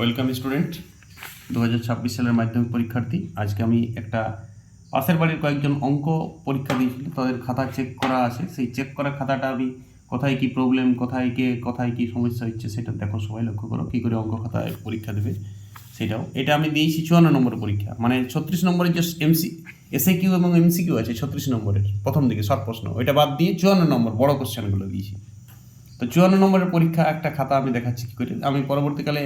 Welcome student. দু হাজার ছাব্বিশ সালের মাধ্যমিক পরীক্ষার্থী। আজকে আমি একটা পাশের বাড়ির কয়েকজন অঙ্ক পরীক্ষা দিয়েছিল, তাদের খাতা চেক করা আছে। সেই চেক করা খাতাটা আমি কোথায় কি প্রবলেম কোথায় কে, কোথায় কি সমস্যা হচ্ছে সেটা দেখো, সবাই লক্ষ্য করো, কী করে অঙ্ক খাতায় পরীক্ষা দেবে সেটাও। এটা আমি দিয়েছি চুয়ান্ন নম্বর পরীক্ষা মানে ছত্রিশ নম্বরের যে এমসি এসএ কিউ এবং এমসি কিউ আছে ছত্রিশ নম্বরের, প্রথম দিকে সব প্রশ্ন। ওইটা বাদ দিয়ে চুয়ান্ন নম্বর বড় কোশ্চেনগুলো দিয়েছি। তো চুয়ান্ন নম্বরের পরীক্ষা, একটা খাতা আমি দেখাচ্ছি কী করে। আমি পরবর্তীকালে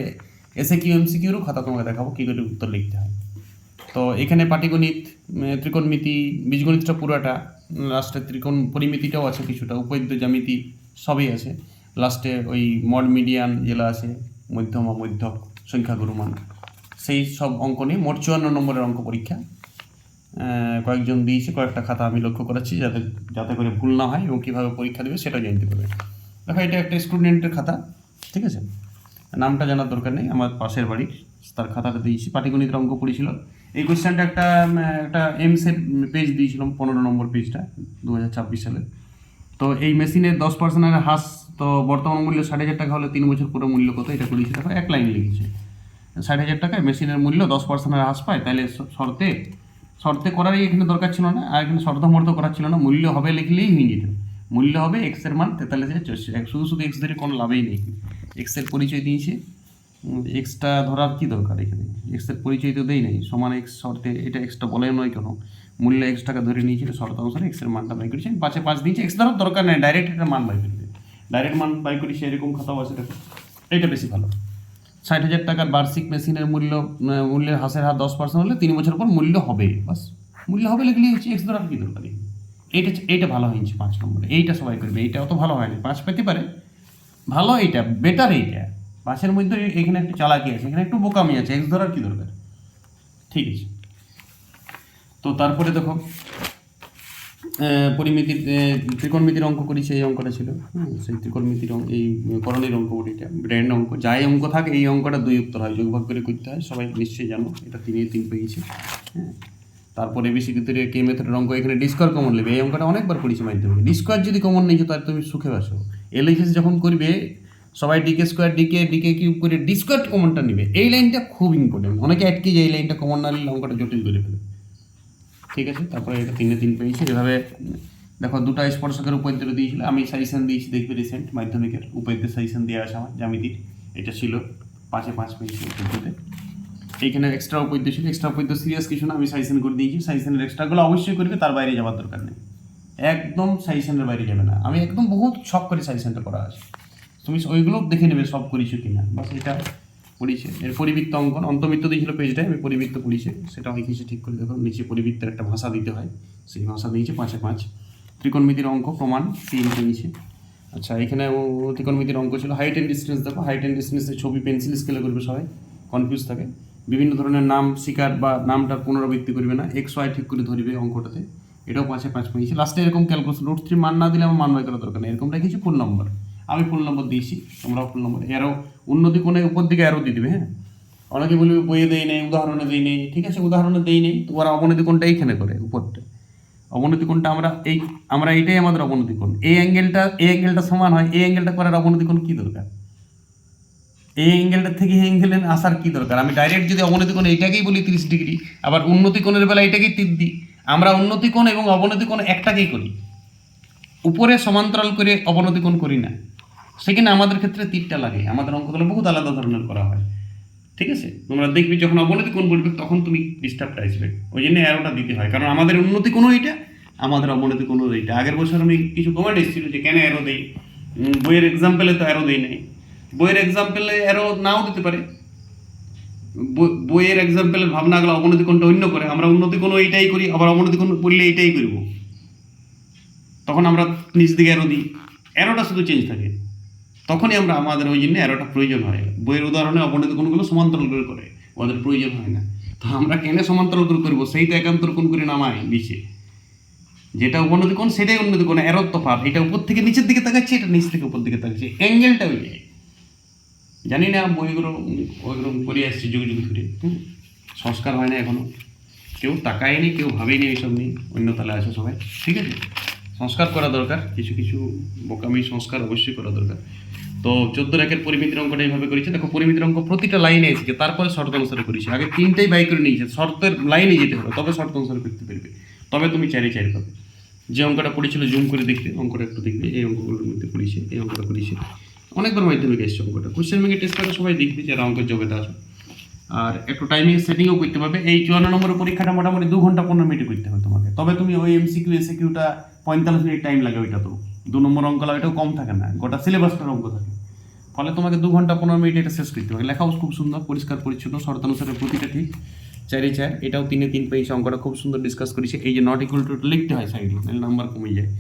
এসে কিউ এমসি কিউরও খাতা তোমাকে দেখাবো, কী করে উত্তর লিখতে হয়। তো এখানে পাটিগণিত ত্রিকোণমিতি, বীজগণিতটা পুরোটা লাস্টে ত্রিকোণ পরিমিতিটাও আছে কিছুটা উপৈদ্য জ্যামিতি সবই আছে। লাস্টে ওই মড মিডিয়ান যেগুলো আছে, মধ্যমা মধ্যক সংখ্যাগুরুমান, সেই সব অঙ্ক নিয়ে মোট চুয়ান্ন নম্বরের অঙ্ক পরীক্ষা। কয়েকজন দিয়েছে, কয়েকটা খাতা আমি লক্ষ্য করাচ্ছি যাতে যাতে করে ভুল না হয় এবং কীভাবে পরীক্ষা দেবে সেটাও জানতে পারবে। দেখো, এটা একটা স্টুডেন্টের খাতা, ঠিক আছে? নামটা জানার দরকার নেই, আমার পাশের বাড়ির, তার খাতাটা দিয়েছি, পাটিগণিতের অঙ্ক পড়েছিল। এই কোয়েশ্চেনটা একটা একটা এমসের পেজ দিয়েছিলাম, পনেরো নম্বর পেজটা দু হাজার ছাব্বিশ সালে। তো এই মেশিনের দশ পার্সেন্টের হ্রাস, তো বর্তমান মূল্য ষাট হাজার টাকা হলে তিন বছর পুরো মূল্য কত? এটা করেছি দেখো এক লাইন লিখেছে। ষাট হাজার টাকায় মেশিনের মূল্য দশ পার্সেন্টের হ্রাস পায়, তাহলে শর্তে শর্তে করারই এখানে দরকার ছিল না, আর এখানে শর্তমর্ত করার ছিল না। মূল্য হবে লিখলেই হয়ে যেত। মূল্য হবে এক্সের মান তেতাল্লিশ হাজার চল্লিশ শুধু শুধু এক্স ধরে কোনো লাভই নেই। এক্সের পরিচয় দিয়েছে। এক্সটা ধরার কি দরকার এখানে? এক্সের পরিচয় তো দেই নাই। সমান এক্স শর্তে এটা এক্সটা বলে নয় কেন? মূল্য এক্স টাকা ধরে নিয়েছিল, শর্ত অনুসারে এক্সের মানটা বাই করেছে। পাঁচে পাঁচ দিয়েছে এক্স ধরার দরকার নেই ডাইরেক্ট এটা মান বাই করবে। ডাইরেক্ট মান বাই করি সেরকম খাতাও আছে, দেখো। এইটা বেশি ভালো। ষাট হাজার টাকার বার্ষিক মেশিনের মূল্য মূল্যের হাসের হার দশ পার্সেন্ট হলে তিন বছর পর মূল্য হবে, বাস। মূল্য হবে লিখলেই হচ্ছে এক্স ধরার কি দরকার? এইটা এইটা ভালো হয়েছে পাঁচ নম্বরে। এইটা সবাই করবে, এইটা অত ভালো হয়নি পাঁচ পেতে পারে ভালো এইটা বেটার এইটা। পাঁচের মধ্যে এখানে একটু চালাকি আছে, এখানে একটু বোকামি আছে, এক্স ধরার কি দরকার? ঠিক আছে। তো তারপরে দেখো পরিমিতির ত্রিকোণমিতির অঙ্ক করি, সেই অঙ্কটা ছিল। সেই ত্রিকোণমিতির অঙ্ক, এই করণের অঙ্ক ওটিটা ব্র্যান্ড অঙ্ক। যাই অঙ্ক থাকে, এই অঙ্কটা দুই উত্তর হয় যোগভাগ করে করতে হয়, সবাই নিশ্চয়ই জানো, এটা তিনে তিন পেয়েছে। হ্যাঁ তারপরে বেশি ভিতরে কে মেথডের অঙ্ক, এখানে ডিসকোয়ার কমন নেবে এই অঙ্কটা অনেকবার পড়েছি মাধ্যমে ডিসকোয়ার যদি কমন নিয়েছো তাহলে তুমি সুখে বাসো। এলএইচএস যখন করবে, সবাই DK square DK DK cube করে ডিসকোয়ার কমনটা নেবে। এই লাইনটা খুব ইম্পর্টেন্ট অনেকে আটকে যায় এই লাইনটা কমন না নিলে অঙ্কটা জটিল করে ফেলে। ঠিক আছে? তারপরে এটা তিনে তিন পেয়েছি। এভাবে, দেখো, দুটো স্পর্শকের উপদ্য দিয়েছিল। আমি সাজেশন দিয়েছি, দেখবে রিসেন্ট মাধ্যমিকের উপদ্য সাজেশন দেওয়া আছে আমার, জ্যামিতির। এটা ছিল পাঁচে পাঁচ পেয়েছি উপদ্যতে এইখানে এক্সট্রা উপদ্য ছিল। এক্সট্রা উপদ্য সিরিয়াস কিছু না, আমি সাজেশন করে দিয়েছি। সাজেশনের এক্সট্রাগুলো অবশ্যই করবে, তার বাইরে যাওয়ার দরকার নেই। একদম সাজেশনের বাইরে যাবে না। আমি একদম বহুত শখ করে সাজেশনটা করা আছে। তুমি ওইগুলো দেখে নেবে সব করেছ কিনা। বাস এটা পড়িছে এর পরিবৃত্ত অঙ্কন। অন্তর্বৃত্ত দিয়েছিল পেজটায় আমি পরিবৃত্ত পড়িছে সেটা লিখেছি ঠিক করে দেখো, নিচে পরিবৃত্তের একটা ভাষা দিতে হয়। সেই ভাষা দিয়েছে পাঁচে পাঁচ। ত্রিকোণমিতির অঙ্ক, প্রমাণ, তিন পেয়েছে আচ্ছা এখানে ত্রিকোণমিতির অঙ্ক ছিল। হাইট অ্যান্ড ডিস্টেন্স দেখো। হাইট অ্যান্ড ডিস্টেন্সের ছবি পেন্সিল স্কেলে করবে সবাই। কনফিউজ থাকে। বিভিন্ন ধরনের নাম, শিকার বা নামটার পুনরাবৃত্তি করবে না। এক্স ওয়াই ঠিক করে ধরবে অঙ্কটাতে। এটাও পাঁচে পাঁচ পেয়েছি লাস্টে এরকম ক্যালকুলেশন রুট থ্রি মান না দিলে আমার মান বাই করার দরকার নেই। এরকম রেখেছি ফুল নম্বর আমি ফুল নম্বর দিয়েছি, তোমরাও ফুল নম্বর এরও উন্নতি কোণে উপর দিকে আরও দিয়ে দেবে হ্যাঁ? অনেকে বলবে বইয়ে দেই নেই, উদাহরণে দেই নেই। ঠিক আছে, উদাহরণে দেই নেই। তো ওরা অবনতি কোণটা এইখানে করে, উপরটা। অবনতি কোণটা আমরা এই, আমরা এইটাই আমাদের অবনতি কোণ। এই অ্যাঙ্গেলটা এই অ্যাঙ্গেলটা সমান হয় এই অ্যাঙ্গেলটা করার অবনতি কোণ কী দরকার? এই অ্যাঙ্গেলটা থেকে এই অ্যাঙ্গেলে আসার কী দরকার? আমি ডাইরেক্ট যদি অবনতি কোণ এইটাকেই বলি তিরিশ ডিগ্রি, আবার উন্নতি কোণের বেলা এটাকেই তীর দিই আমরা উন্নতি কোণ এবং অবনতি কোণ একটাকেই করি। উপরে সমান্তরাল করে অবনতি কোণ করি না। সেখানে আমাদের ক্ষেত্রে তীরটা লাগে। আমাদের অঙ্কগুলো বহুত আলাদা ধরনের করা হয়। ঠিক আছে? তোমরা দেখবি যখন অবনতি কোণ বলবে, তখন তুমি ডিস্টার্বটা আসবে। ওই জন্য অ্যারোটা দিতে হয়। কারণ আমাদের উন্নতি কোনো এইটা, আমাদের অবনতি কোনো এইটা। আগের বছর আমি কিছু কমেন্ট এসেছিল যে, কেন অ্যারো দেই? বইয়ের এক্সাম্পলে তো অ্যারো দেই নাই। বইয়ের এক্সাম্পলে অ্যারো নাও দিতে পারে। বইয়ের এক্সাম্পলের ভাবনাগুলো অবনতি কোনটা অন্য করে, আমরা উন্নতি কোনো এইটাই করি, আবার অবনতি কোনো পড়লে এইটাই করব। তখন আমরা নিচ দিকে অ্যারো দিই। অ্যারোটা শুধু চেঞ্জ থাকে। তখনই আমরা আমাদের ওই জন্য অ্যারোটা প্রয়োজন হয়। বইয়ের উদাহরণে অবনতি কোণগুলো সমান্তরাল করে করে ওদের প্রয়োজন হয় না। তো আমরা কেন সমান্তরাল করে করব? সেই তো একান্তর কোন করে নামাই নিচে। যেটা অবনতি কোন সেটাই উন্নতি কোণ। এরর তফাৎ। এটা উপর থেকে নিচের দিকে তাকাচ্ছে, এটা নিচ থেকে উপর দিকে তাকাচ্ছে। অ্যাঙ্গেলটা ওই জায়গায়। জানি না বইগুলো ওইগুলো করে আসছি যুগ যুগ ধরে। সংস্কার হয় না এখনও। কেউ তাকায়নি কেউ ভাবেনি এইসব নিয়ে। অন্য তালে আছে সবাই। ঠিক আছে? সংস্কার করা দরকার কিছু কিছু বোকামি সংস্কার অবশ্যই করা দরকার। তো চোদ্দ রাকের পরিমিতির অঙ্কটা এইভাবে করেছে। দেখো পরিমিতির অঙ্ক প্রতিটা লাইনে এসেছে। তারপরে শর্ত অনুসারে করেছে। আগে তিনটেই বাই করে নিয়েছে। শর্তের লাইনে যেতে হবে তবে শর্ত অনুসারে করতে পারবে। তবে তুমি চারি চারি পাবে। যে অঙ্কটা পড়েছিল জুম করে দেখবে অঙ্কটা একটু দেখবে। এই অঙ্কগুলোর মধ্যে পড়েছে এই অঙ্কটা পড়েছে অনেকবার মাধ্যমিক এসছে অঙ্কটা কোশ্চেন ব্যাংকের টেস্ট করে সবাই দেখবে যারা অঙ্কের যোগ্যতা আছে আর একটু টাইমিং সেটিংও করতে পারবে। এই চুয়ান্ন নম্বরের পরীক্ষাটা মোটামুটি দু ঘণ্টা পনেরো মিনিট করতে হবে তোমাকে। তবে তুমি ওই এমসিকিউ এসিকিউটা পঁয়তাল্লিশ মিনিট টাইম লাগে ওইটা তো। দু নম্বর অঙ্ক লাগে, ওইটাও কম থাকে না। গোটা সিলেবাসটার অঙ্ক থাকে। ফলে তোমাকে দু ঘণ্টা পনেরো মিনিট এটা শেষ করতে হবে। লেখাও খুব সুন্দর, পরিষ্কার, পরিচ্ছন্ন। শর্তানুসারে প্রতিটা ঠিক। চারি চার। এটাও তিনে তিন পেয়েছে অঙ্কটা খুব সুন্দর ডিসকাস করেছে। এই যে নট ইকুয়াল টু লিখতে হয় সাইডে নাম্বার কমে যায়।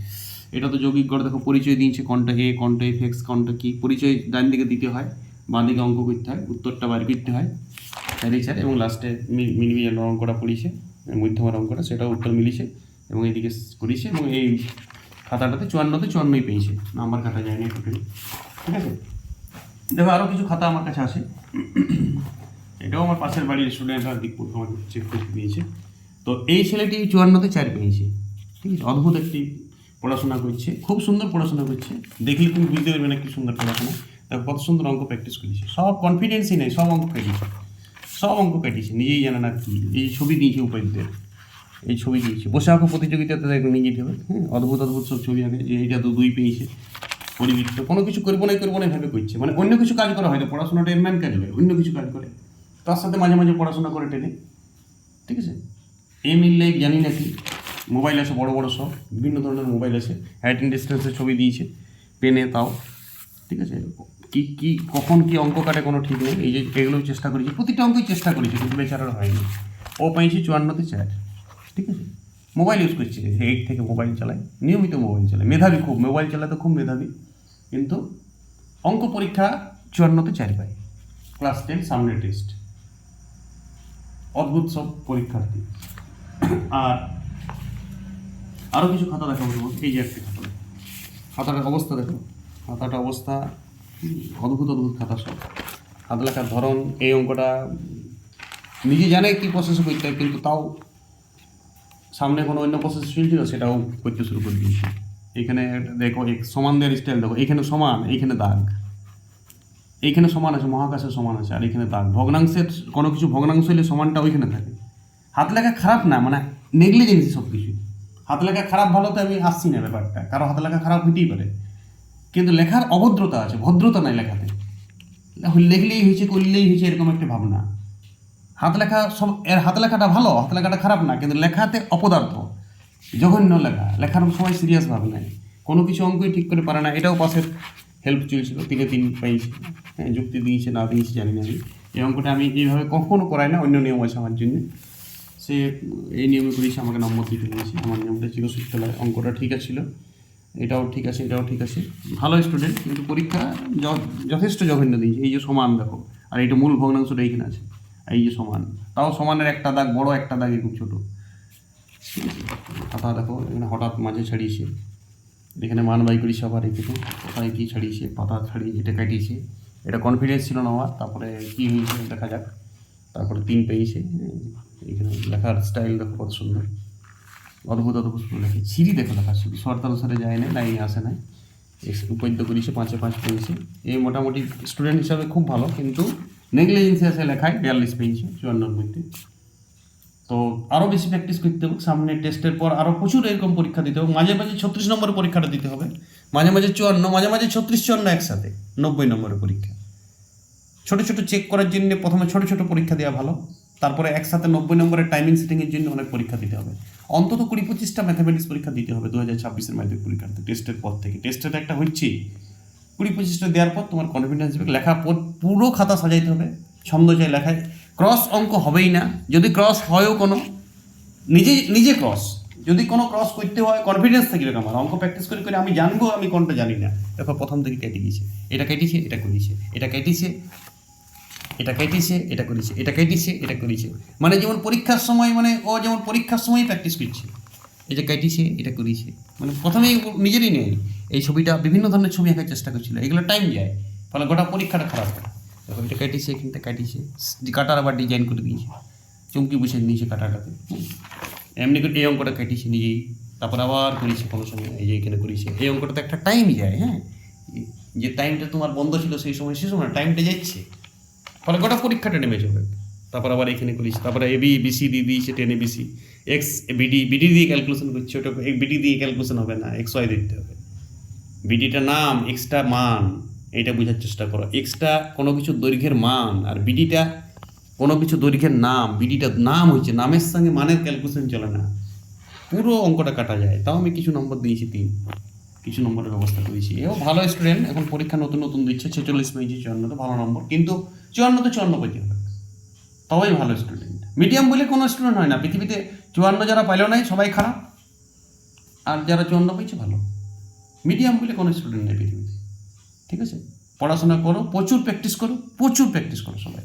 এটা তো যৌগিক গড়, দেখো পরিচয় দিয়েছে কোনটা এ কোনটা এফ এক্স, কোনটা কি। পরিচয় ডান দিকে দিতে হয়, বাঁ দিকে অঙ্ক করতে হয়, উত্তরটা বার করতে হয়। চারি চার, এবং লাস্টে মিনিমিয়াল অঙ্কটা পড়িছে মধ্যমার অঙ্কটা, সেটাও উত্তর মিলিছে এবং এইদিকে করেছে এবং এই খাতাটাতে চুয়ান্নতে চুয়ান্নই পেয়েছে। নাম্বার খাতা যায়নি টোটালি ঠিক আছে? দেখো আরও কিছু খাতা আমার কাছে আছে। এটাও আমার পাশের বাড়ির স্টুডেন্টরা দিক আমাকে চেক করতে দিয়েছে। তো এই ছেলেটি চুয়ান্নতে চার পেয়েছে। ঠিক আছে? অদ্ভুত একটি পড়াশোনা করছে, খুব সুন্দর পড়াশোনা করছে। দেখলে তুমি বুঝতে পারবে না কি সুন্দর পড়াশোনা। তার কত সুন্দর অঙ্ক প্র্যাকটিস করেছে। সব কনফিডেন্সই নেই, সব অঙ্ক কেটেছে সব অঙ্ক কেটেছে নিজেই জানে না কি। এই ছবি দিয়েছে উপায়দের এই ছবি দিয়েছে। বসে আঁকো প্রতিযোগিতাতে দেখো নিয়ে যেতে হবে হ্যাঁ অদ্ভুত অদ্ভুত সব ছবি আঁকে। যে এইটা তো দুই পেয়েছে পরিবৃত্ত। কোনো কিছু করব না করব না ভাবে করছে। মানে অন্য কিছু কাজ করা হয়তো পড়াশোনাটা এর ম্যান কাজ হয় অন্য কিছু কাজ করে। তার সাথে মাঝে মাঝে পড়াশোনা করে টেনে। ঠিক আছে? এই মিললে জানি না কি। মোবাইল আছে, বড় বড় সব, বিভিন্ন ধরনের মোবাইল আছে। হাইট অ্যান্ড ডিস্টেন্সের ছবি দিয়েছে, পেনে তাও, ঠিক আছে? কি কি, কখন কি অঙ্ক কাটে কোনো ঠিক নেই, এই যে এগুলো চেষ্টা করেছি, প্রতিটা অঙ্কই চেষ্টা করেছি, কিন্তু বেচারার হয়নি। ও পাইছি চুয়ান্নতে চার ঠিক আছে? মোবাইল ইউজ করছে এইট থেকে মোবাইল চালায় নিয়মিত মোবাইল চালায় মেধাবী খুব, মোবাইল চালাতে খুব মেধাবী, কিন্তু অঙ্ক পরীক্ষা চুয়ান্নতে চার পায় ক্লাস টেন সামনে টেস্ট অদ্ভুত সব পরীক্ষার্থী। আর আরও কিছু খাতা দেখাবো তোমাকে এই যে একটা খাতা। খাতাটার অবস্থা দেখো। খাতাটার অবস্থা অদ্ভুত অদ্ভুত খাতা সব। হাত লেখার ধরন, এই অঙ্কটা নিজে জানে কি প্রসেস করতে হয়, কিন্তু তাও সামনে কোনো অন্য প্রসেস চলছিল সেটাও করতে শুরু করে দিয়েছে। এখানে দেখো সমান দেওয়ার স্টাইল দেখো। এখানে সমান এইখানে দাগ। এইখানে সমান আছে, মহাকাশের সমান আছে, আর এখানে দাগ। ভগ্নাংশের কোনো কিছু ভগ্নাংশ হলে সমানটা ওইখানে থাকে। হাত লেখা খারাপ না মানে নেগলিজেন্সি সব কিছু হাত লেখা খারাপ ভালো তো আমি আসছি না ব্যাপারটা কারও হাত লেখা খারাপ হইতেই পারে। কিন্তু লেখার অভদ্রতা আছে, ভদ্রতা নাই লেখাতে। লিখলেই হয়েছে, করলেই হয়েছে এরকম একটা ভাবনা। হাত লেখা সব এর হাত লেখাটা ভালো, হাত লেখাটা খারাপ না, কিন্তু লেখাতে অপদার্থ। জঘন্য লেখা, লেখার সময় সিরিয়াস ভাবে নাই। কোনো কিছু অঙ্কই ঠিক করে পারে না, এটাও পাশের হেল্প চলছিল, তিনে তিন পাইছি হ্যাঁ যুক্তি দিয়েছে, না দিয়েছে, জানি না আমি। এই অঙ্কটা আমি এইভাবে কখনো করাই না, অন্য নিয়ম আছে আমার জন্য। সে এই নিয়মে করেছে আমাকে নম্বর দিতে দিয়েছে আমার নিয়মটা ছিল চিরসূত্রলায় অঙ্কটা ঠিক আছিল। এটাও ঠিক আছে, এটাও ঠিক আছে। ভালো স্টুডেন্ট কিন্তু পরীক্ষা যথেষ্ট জঘন্য দিয়েছে। এই যে সমান দেখো, আর এইটা মূল ভগ্নাংশটা এইখানে আছে। এই যে সমান, তাও সমানের একটা দাগ, বড় একটা দাগ খুব ছোটো। আছে দেখো, এখানে হঠাৎ মাঝে ছাড়িয়েছে। এখানে মান বাই করিস আবার এদিকে কোথায় কী ছাড়িয়েছে, পাতা ছাড়িয়ে এটা কাটিয়েছে। এটা কনফিডেন্স ছিল না আমার, তারপরে কী হয়েছে দেখা যাক। তারপরে তিন পেয়েছে। এখানে লেখার স্টাইল দেখো কত সুন্দর। অদ্ভুত অদ্ভুত লেখে। সিঁড়ি দেখো লেখা, সিঁড়ি। শর্ত অনুসারে যায় না লাইনে আসে না উপাদ্য করেছে, পাঁচে পাঁচ পেয়েছে এই মোটামুটি স্টুডেন্ট হিসাবে খুব ভালো, কিন্তু নেগলিজেন্সি আছে লেখায় বিয়াল্লিশ পেয়েছে চুয়ান্নর মধ্যে। তো আরও বেশি প্র্যাকটিস করতে হবে। সামনে টেস্টের পর আরও প্রচুর এরকম পরীক্ষা দিতে হবে। মাঝে মাঝে ছত্রিশ নম্বরের পরীক্ষাটা দিতে হবে। মাঝে মাঝে চুয়ান্ন, মাঝে মাঝে ছত্রিশ, চুয়ান্ন একসাথে, নব্বই নম্বরের পরীক্ষা। ছোট ছোট চেক করার জন্য প্রথমে ছোট ছোট পরীক্ষা দেওয়া ভালো। তারপরে একসাথে নব্বই নম্বরের টাইমিং সেটিংয়ের জন্য অনেক পরীক্ষা দিতে হবে। অন্তত কুড়ি পঁচিশটা ম্যাথামেটিক্স পরীক্ষা দিতে হবে দু হাজার ছাব্বিশের মাধ্যমিক পরীক্ষাতে টেস্টের পর থেকে। টেস্টের একটা হচ্ছেই। কুড়ি পঁচিশটা দেওয়ার পর তোমার কনফিডেন্স হবে লেখা পর- খাতা সাজাইতে হবে। ছন্দ চাই লেখায়। ক্রস অঙ্ক হবেই না। যদি ক্রস হয়ও কোনো, নিজে নিজে ক্রস যদি কোনো ক্রস করতে হয় কনফিডেন্স থাকবে আমার অঙ্ক প্র্যাকটিস করে করে আমি জানব, আমি কোনটা জানি না। দেখো প্রথম থেকে কেটে গিয়েছে এটা কেটেছে, এটা করেছে। এটা কেটেছে এটা কেটেছে এটা করেছে, এটা কেটেছে এটা করেছে। মানে যেমন পরীক্ষার সময় মানে ও যেমন পরীক্ষার সময় প্র্যাকটিস করছে, এই যে কেটেছে এটা করেছে। মানে প্রথমেই নিজেরই নেই। এই ছবিটা বিভিন্ন ধরনের ছবি আঁকার চেষ্টা করছিল, এগুলো টাইম যায়, ফলে গোটা পরীক্ষাটা খারাপ হয়। দেখো, এটা কেটেছে এখানটা কাটিছে কাটার আবার ডিজাইন করে দিয়েছে, চুমকি বসে নিয়েছে কাটাটাতে। হুম। এমনি করে এই অঙ্কটা কেটেছে নিজেই, তারপর আবার করেছে কোনো সময়, এই যে এখানে করেছে। এই অঙ্কটা তো একটা টাইম যায় হ্যাঁ? যে টাইমটা তোমার বন্ধ ছিল সেই সময়, সে সময় টাইমটা যাচ্ছে। ফলে গোটা পরীক্ষাটা নেমে যাবে তারপর আবার এখানে করিস তারপরে এবি বিসি দিয়ে দিয়েছে ten ABC X BD BD দিয়ে ক্যালকুলেশন করছে ওটা বিডি দিয়ে ক্যালকুলেশন হবে না এক্স ওয়াই দিতে হবে বিডিটা নাম এক্সটা মান এটা বোঝার চেষ্টা করো এক্সটা কোনো কিছু দৈর্ঘ্যের মান আর বিডিটা কোনো কিছু দৈর্ঘ্যের নাম বিডিটা নাম হচ্ছে নামের সঙ্গে মানের ক্যালকুলেশন চলে না পুরো অঙ্কটা কাটা যায় তাও আমি কিছু নম্বর দিয়েছি তিন কিছু নম্বরের ব্যবস্থা করেছি। এও ভালো স্টুডেন্ট এখন পরীক্ষা নতুন নতুন দিচ্ছে, ছেচল্লিশ পেয়েছি, চুয়ান্নতে ভালো নম্বর, কিন্তু চুয়ান্ন তো চুয়ান্ন পেতে হবে। তবেই ভালো স্টুডেন্ট মিডিয়াম বলে কোনো স্টুডেন্ট হয় না, পৃথিবীতে চুয়ান্ন যারা পাইলেও নাই, সবাই খারাপ। আর যারা চুয়ান্ন পেয়েছে, ভালো। মিডিয়াম বলে কোনো স্টুডেন্ট নেই পৃথিবীতে। ঠিক আছে? পড়াশোনা করো, প্রচুর প্র্যাকটিস করো, প্রচুর প্র্যাকটিস করো সবাই।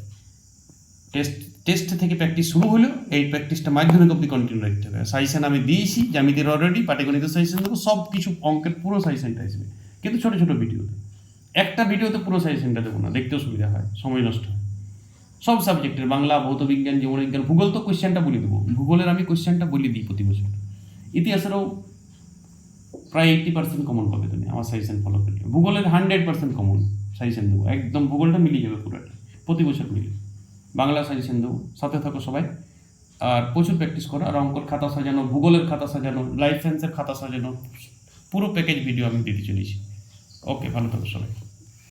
টেস্ট টেস্ট থেকে প্র্যাকটিস শুরু হলেও এই প্র্যাকটিসটা মাধ্যমিক অবধি কন্টিনিউ রাখতে হবে। সাজেশন আমি দিয়েছি, যে আমি জ্যামিতির অলরেডি পাটিগণিত সাজেশন দেবো, সব কিছু অঙ্কের পুরো সাজেশনটা আসবে। কিন্তু ছোটো ছোটো ভিডিওতে একটা ভিডিওতে পুরো সাজেশনটা দেবো না, দেখতেও সুবিধা হয়, সময় নষ্ট হয়। সব সাবজেক্টের বাংলা, ভৌত বিজ্ঞান জীবনবিজ্ঞান ভূগোল তো কোশ্চেনটা বলে দেবো। ভূগোলের আমি কোয়েশ্চেনটা বলে দিই প্রতি বছর। ইতিহাসেরও প্রায় এইটটি পার্সেন্ট কমন পাবে তুমি, আমার সাজেশন ফলো করলে ভূগোলের হান্ড্রেড পার্সেন্ট কমন সাজেশন দেবো। একদম ভূগোলটা মিলিয়ে যাবে পুরোটা, প্রতি বছর মিলে বাংলা সাজেশন দেবো সাথে থাকো সবাই। আর প্রচুর প্র্যাকটিস করো, আর অঙ্কর খাতা সাজানো, ভূগোলের খাতা সাজানো লাইফ সায়েন্সের খাতা সাজানো, পুরো প্যাকেজ ভিডিও আমি দিতে চলেছি। ওকে ভালো থাকো সবাই।